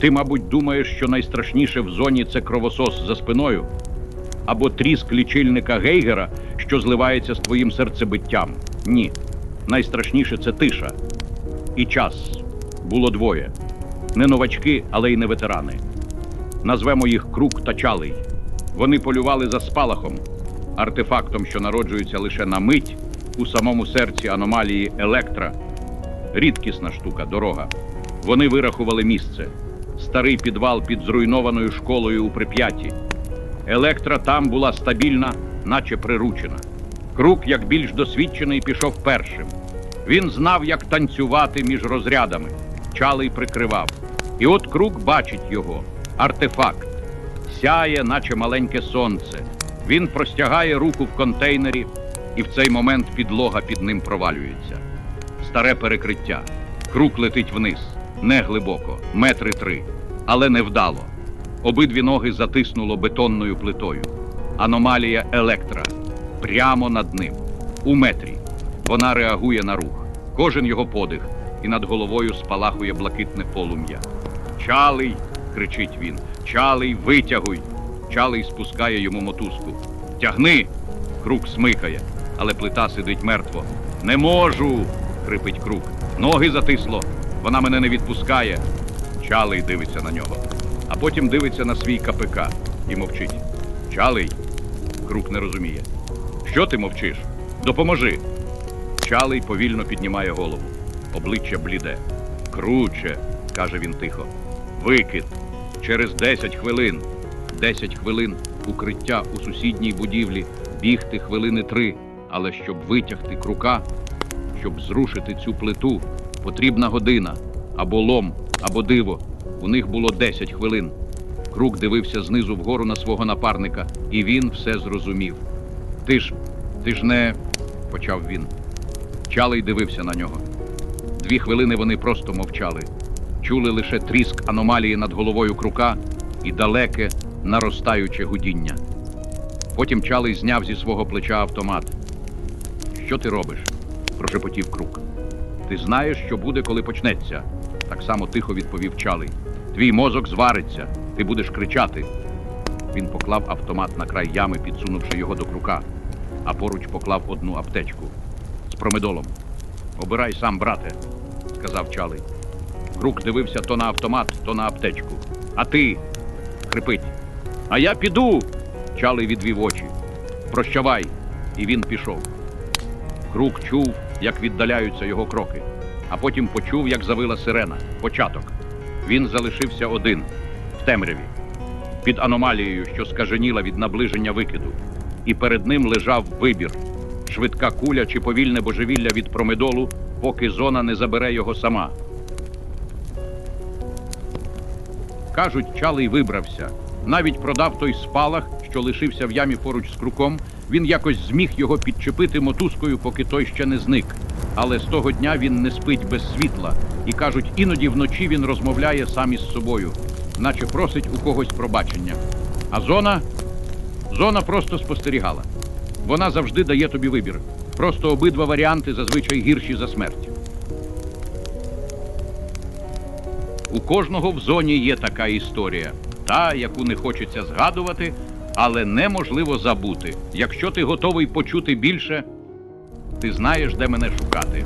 Ти, мабуть, думаєш, що найстрашніше в зоні це кровосос за спиною, або тріск лічильника Гейгера, що зливається з твоїм серцебиттям. Ні. Найстрашніше це тиша. І час. Було двоє. Не новачки, але й не ветерани. Назвемо їх Крук та Чалий. Вони полювали за спалахом, артефактом, що народжується лише на мить у самому серці аномалії Електра. Рідкісна штука, дорога. Вони вирахували місце. Старий підвал під зруйнованою школою у Прип'яті. Електра там була стабільна, наче приручена. Крук, як більш досвідчений, пішов першим. Він знав, як танцювати між розрядами. Чалий прикривав. І от крук бачить його артефакт. Сяє, наче маленьке сонце. Він простягає руку в контейнері, і в цей момент підлога під ним провалюється. Старе перекриття. Крук летить вниз, не глибоко, метри три, але невдало. Обидві ноги затиснуло бетонною плитою. Аномалія електра прямо над ним, у метрі. Вона реагує на рух, кожен його подих, і над головою спалахує блакитне полум'я. Чалий, кричить він. Чалий, витягуй. Чалий спускає йому мотузку. Тягни. Крук смикає, але плита сидить мертво. Не можу. хрипить крук. Ноги затисло. Вона мене не відпускає. Чалий дивиться на нього, а потім дивиться на свій КПК і мовчить. Чалий. Крук не розуміє. Що ти мовчиш? Допоможи. Чалий повільно піднімає голову. Обличчя бліде. Круче, каже він тихо. Викид. Через 10 хвилин. 10 хвилин укриття у сусідній будівлі. Бігти хвилини три. Але щоб витягти крука, щоб зрушити цю плиту, потрібна година. Або лом, або диво. У них було 10 хвилин. Крук дивився знизу вгору на свого напарника, і він все зрозумів. Ти ж, ти ж не. почав він. Чалий дивився на нього. Дві хвилини вони просто мовчали. Чули лише тріск аномалії над головою крука і далеке, наростаюче гудіння. Потім Чалий зняв зі свого плеча автомат. Що ти робиш? прошепотів крук. Ти знаєш, що буде, коли почнеться, так само тихо відповів Чалий. Твій мозок звариться, ти будеш кричати. Він поклав автомат на край ями, підсунувши його до крука, а поруч поклав одну аптечку з промедолом. Обирай сам, брате, сказав Чалий. Крук дивився то на автомат, то на аптечку. А ти? хрипить. А я піду. Чалий відвів очі. Прощавай. І він пішов. Крук чув, як віддаляються його кроки, а потім почув, як завила сирена. Початок. Він залишився один в темряві, під аномалією, що скаженіла від наближення викиду. І перед ним лежав вибір: швидка куля чи повільне божевілля від промедолу, поки зона не забере його сама. Кажуть, Чалий вибрався. Навіть продав той спалах, що лишився в ямі поруч з круком. Він якось зміг його підчепити мотузкою, поки той ще не зник. Але з того дня він не спить без світла. І кажуть, іноді вночі він розмовляє сам із собою, наче просить у когось пробачення. А зона зона просто спостерігала. Вона завжди дає тобі вибір. Просто обидва варіанти зазвичай гірші за смерть. У кожного в зоні є така історія, та, яку не хочеться згадувати, але неможливо забути. Якщо ти готовий почути більше, ти знаєш, де мене шукати.